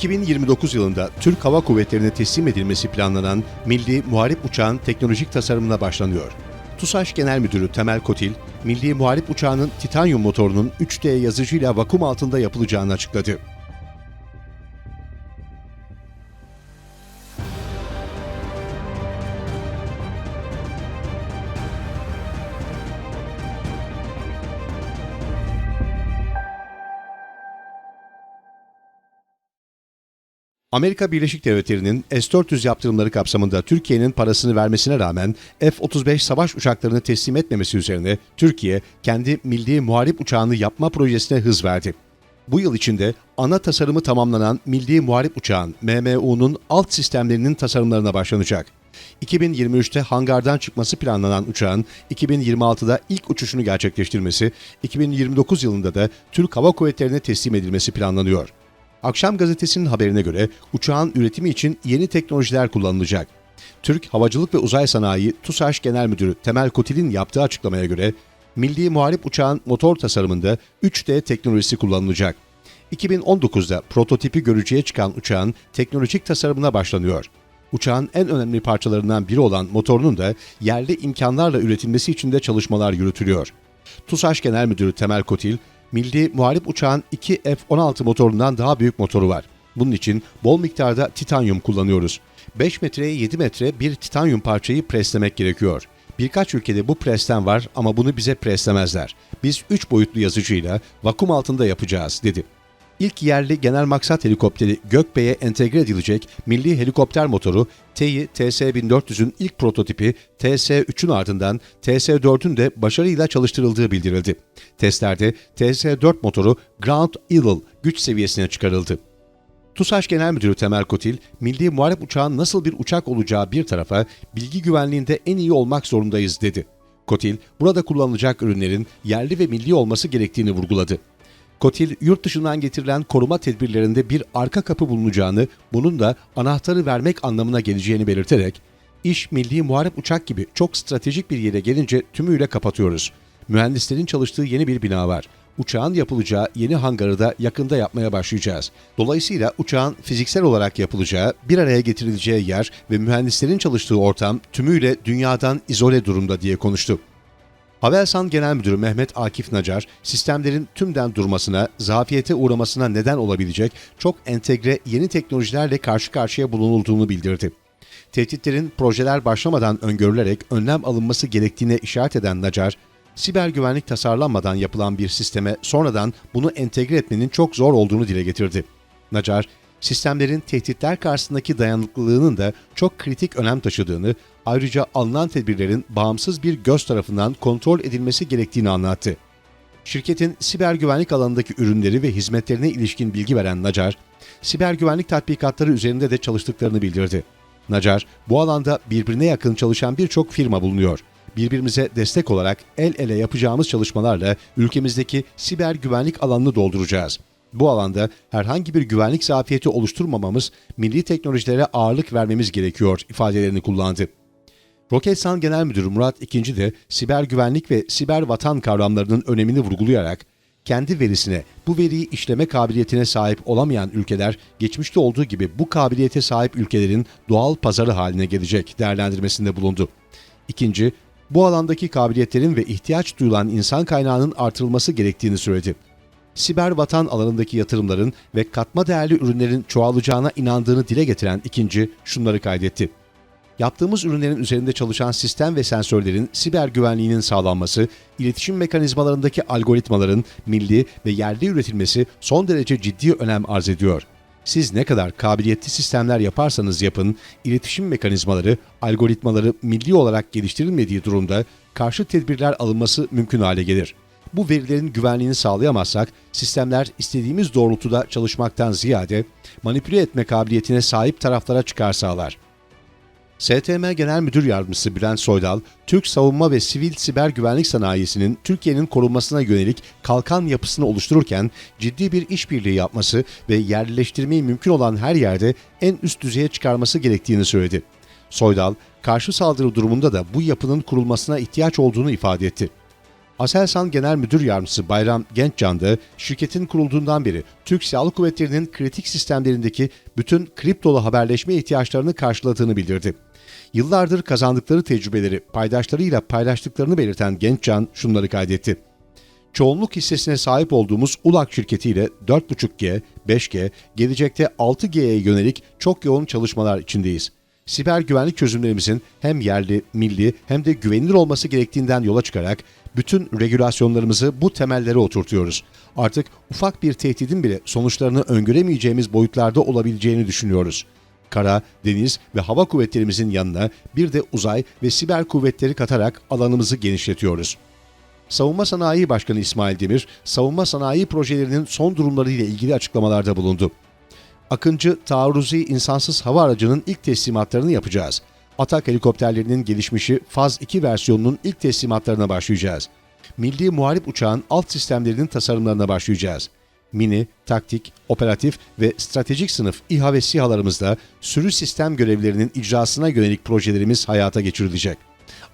2029 yılında Türk Hava Kuvvetleri'ne teslim edilmesi planlanan Milli Muharip Uçağın teknolojik tasarımına başlanıyor. TUSAŞ Genel Müdürü Temel Kotil, Milli Muharip Uçağı'nın titanyum motorunun 3D yazıcıyla vakum altında yapılacağını açıkladı. Amerika Birleşik Devletleri'nin S-400 yaptırımları kapsamında Türkiye'nin parasını vermesine rağmen F-35 savaş uçaklarını teslim etmemesi üzerine Türkiye kendi milli muharip uçağını yapma projesine hız verdi. Bu yıl içinde ana tasarımı tamamlanan Milli Muharip Uçağın MMU'nun alt sistemlerinin tasarımlarına başlanacak. 2023'te hangardan çıkması planlanan uçağın 2026'da ilk uçuşunu gerçekleştirmesi, 2029 yılında da Türk Hava Kuvvetleri'ne teslim edilmesi planlanıyor. Akşam gazetesinin haberine göre uçağın üretimi için yeni teknolojiler kullanılacak. Türk Havacılık ve Uzay Sanayi TUSAŞ Genel Müdürü Temel Kotil'in yaptığı açıklamaya göre Milli Muharip Uçağın motor tasarımında 3D teknolojisi kullanılacak. 2019'da prototipi görücüye çıkan uçağın teknolojik tasarımına başlanıyor. Uçağın en önemli parçalarından biri olan motorunun da yerli imkanlarla üretilmesi için de çalışmalar yürütülüyor. TUSAŞ Genel Müdürü Temel Kotil, Milli Muharip Uçağın 2 F-16 motorundan daha büyük motoru var. Bunun için bol miktarda titanyum kullanıyoruz. 5 metreye 7 metre bir titanyum parçayı preslemek gerekiyor. Birkaç ülkede bu presten var ama bunu bize preslemezler. Biz 3 boyutlu yazıcıyla vakum altında yapacağız dedi. İlk yerli genel maksat helikopteri Gökbey'e entegre edilecek milli helikopter motoru TEİ TS-1400'ün ilk prototipi TS-3'ün ardından TS-4'ün de başarıyla çalıştırıldığı bildirildi. Testlerde TS-4 motoru Ground Eagle güç seviyesine çıkarıldı. TUSAŞ Genel Müdürü Temel Kotil, milli muharip uçağın nasıl bir uçak olacağı bir tarafa bilgi güvenliğinde en iyi olmak zorundayız dedi. Kotil, burada kullanılacak ürünlerin yerli ve milli olması gerektiğini vurguladı. Kotil, yurt dışından getirilen koruma tedbirlerinde bir arka kapı bulunacağını, bunun da anahtarı vermek anlamına geleceğini belirterek, iş milli muharip uçak gibi çok stratejik bir yere gelince tümüyle kapatıyoruz. Mühendislerin çalıştığı yeni bir bina var. Uçağın yapılacağı yeni hangarı da yakında yapmaya başlayacağız. Dolayısıyla uçağın fiziksel olarak yapılacağı, bir araya getirileceği yer ve mühendislerin çalıştığı ortam tümüyle dünyadan izole durumda diye konuştu. Havelsan Genel Müdürü Mehmet Akif Nacar, sistemlerin tümden durmasına, zafiyete uğramasına neden olabilecek çok entegre yeni teknolojilerle karşı karşıya bulunulduğunu bildirdi. Tehditlerin projeler başlamadan öngörülerek önlem alınması gerektiğine işaret eden Nacar, siber güvenlik tasarlanmadan yapılan bir sisteme sonradan bunu entegre etmenin çok zor olduğunu dile getirdi. Nacar, sistemlerin tehditler karşısındaki dayanıklılığının da çok kritik önem taşıdığını, ayrıca alınan tedbirlerin bağımsız bir göz tarafından kontrol edilmesi gerektiğini anlattı. Şirketin siber güvenlik alanındaki ürünleri ve hizmetlerine ilişkin bilgi veren Nacar, siber güvenlik tatbikatları üzerinde de çalıştıklarını bildirdi. Nacar, bu alanda birbirine yakın çalışan birçok firma bulunuyor. Birbirimize destek olarak el ele yapacağımız çalışmalarla ülkemizdeki siber güvenlik alanını dolduracağız. Bu alanda herhangi bir güvenlik zafiyeti oluşturmamamız, milli teknolojilere ağırlık vermemiz gerekiyor ifadelerini kullandı. Roketsan Genel Müdürü Murat İkinci de siber güvenlik ve siber vatan kavramlarının önemini vurgulayarak kendi verisine, bu veriyi işleme kabiliyetine sahip olamayan ülkeler geçmişte olduğu gibi bu kabiliyete sahip ülkelerin doğal pazarı haline gelecek değerlendirmesinde bulundu. İkinci, bu alandaki kabiliyetlerin ve ihtiyaç duyulan insan kaynağının artırılması gerektiğini söyledi. Siber vatan alanındaki yatırımların ve katma değerli ürünlerin çoğalacağına inandığını dile getiren ikinci şunları kaydetti. Yaptığımız ürünlerin üzerinde çalışan sistem ve sensörlerin siber güvenliğinin sağlanması, iletişim mekanizmalarındaki algoritmaların milli ve yerli üretilmesi son derece ciddi önem arz ediyor. Siz ne kadar kabiliyetli sistemler yaparsanız yapın, iletişim mekanizmaları, algoritmaları milli olarak geliştirilmediği durumda karşı tedbirler alınması mümkün hale gelir. Bu verilerin güvenliğini sağlayamazsak sistemler istediğimiz doğrultuda çalışmaktan ziyade manipüle etme kabiliyetine sahip taraflara çıkar sağlar. STM Genel Müdür Yardımcısı Bülent Soydal, Türk savunma ve sivil siber güvenlik sanayisinin Türkiye'nin korunmasına yönelik kalkan yapısını oluştururken ciddi bir işbirliği yapması ve yerleştirmeyi mümkün olan her yerde en üst düzeye çıkarması gerektiğini söyledi. Soydal, karşı saldırı durumunda da bu yapının kurulmasına ihtiyaç olduğunu ifade etti. Aselsan Genel Müdür Yardımcısı Bayram Gençcan da şirketin kurulduğundan beri Türk Silahlı Kuvvetleri'nin kritik sistemlerindeki bütün kriptolu haberleşme ihtiyaçlarını karşıladığını bildirdi. Yıllardır kazandıkları tecrübeleri paydaşlarıyla paylaştıklarını belirten Gençcan şunları kaydetti. Çoğunluk hissesine sahip olduğumuz ULAK şirketiyle 4.5G, 5G, gelecekte 6G'ye yönelik çok yoğun çalışmalar içindeyiz. Siber güvenlik çözümlerimizin hem yerli, milli hem de güvenilir olması gerektiğinden yola çıkarak bütün regülasyonlarımızı bu temellere oturtuyoruz. Artık ufak bir tehdidin bile sonuçlarını öngöremeyeceğimiz boyutlarda olabileceğini düşünüyoruz. Kara, deniz ve hava kuvvetlerimizin yanına bir de uzay ve siber kuvvetleri katarak alanımızı genişletiyoruz. Savunma Sanayi Başkanı İsmail Demir, savunma sanayi projelerinin son durumları ile ilgili açıklamalarda bulundu. Akıncı taarruzi insansız hava aracının ilk teslimatlarını yapacağız. Atak helikopterlerinin gelişmişi Faz 2 versiyonunun ilk teslimatlarına başlayacağız. Milli Muharip Uçağın alt sistemlerinin tasarımlarına başlayacağız. Mini, taktik, operatif ve stratejik sınıf İHA ve SİHA'larımızda sürü sistem görevlerinin icrasına yönelik projelerimiz hayata geçirilecek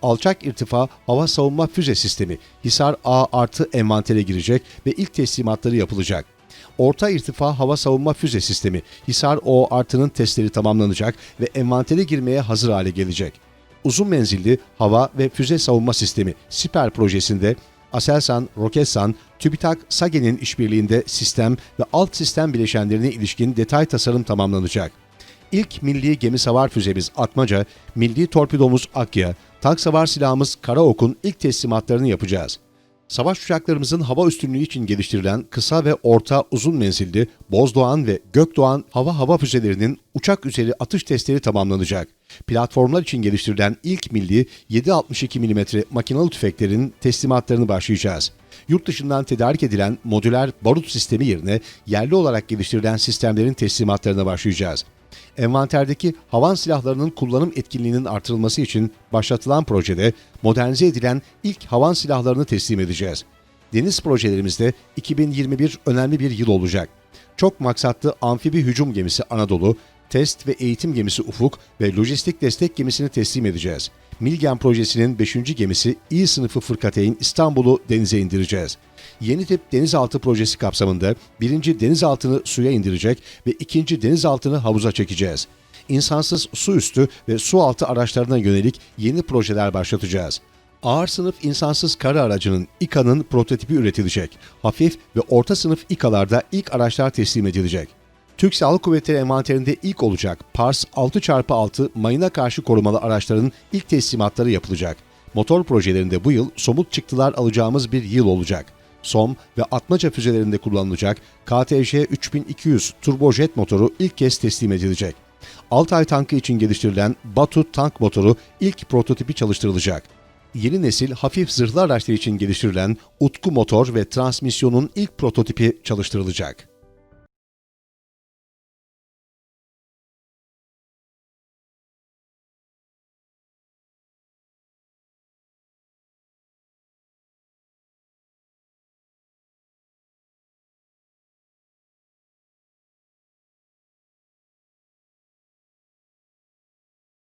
alçak irtifa hava savunma füze sistemi Hisar A artı envantere girecek ve ilk teslimatları yapılacak. Orta irtifa hava savunma füze sistemi Hisar O artının testleri tamamlanacak ve envantere girmeye hazır hale gelecek. Uzun menzilli hava ve füze savunma sistemi Siper projesinde Aselsan, Roketsan, TÜBİTAK, SAGE'nin işbirliğinde sistem ve alt sistem bileşenlerine ilişkin detay tasarım tamamlanacak. İlk milli gemi savar füzemiz Atmaca, milli torpidomuz Akya, tank savar silahımız Karaok'un ilk teslimatlarını yapacağız. Savaş uçaklarımızın hava üstünlüğü için geliştirilen kısa ve orta uzun menzilli Bozdoğan ve Gökdoğan hava hava füzelerinin uçak üzeri atış testleri tamamlanacak. Platformlar için geliştirilen ilk milli 7.62 mm makinalı tüfeklerin teslimatlarını başlayacağız. Yurt dışından tedarik edilen modüler barut sistemi yerine yerli olarak geliştirilen sistemlerin teslimatlarına başlayacağız envanterdeki havan silahlarının kullanım etkinliğinin artırılması için başlatılan projede modernize edilen ilk havan silahlarını teslim edeceğiz. Deniz projelerimizde 2021 önemli bir yıl olacak. Çok maksatlı amfibi hücum gemisi Anadolu, test ve eğitim gemisi Ufuk ve lojistik destek gemisini teslim edeceğiz. Milgen projesinin 5. gemisi İ sınıfı Fırkateyn İstanbul'u denize indireceğiz. Yeni tip denizaltı projesi kapsamında birinci denizaltını suya indirecek ve ikinci denizaltını havuza çekeceğiz. İnsansız su üstü ve su altı araçlarına yönelik yeni projeler başlatacağız. Ağır sınıf insansız kara aracının İKA'nın prototipi üretilecek. Hafif ve orta sınıf İKA'larda ilk araçlar teslim edilecek. Türk Silahlı Kuvvetleri envanterinde ilk olacak Pars 6x6 mayına karşı korumalı araçların ilk teslimatları yapılacak. Motor projelerinde bu yıl somut çıktılar alacağımız bir yıl olacak. SOM ve Atmaca füzelerinde kullanılacak KTJ 3200 turbojet motoru ilk kez teslim edilecek. Altay tankı için geliştirilen Batu tank motoru ilk prototipi çalıştırılacak. Yeni nesil hafif zırhlı araçlar için geliştirilen Utku motor ve transmisyonun ilk prototipi çalıştırılacak.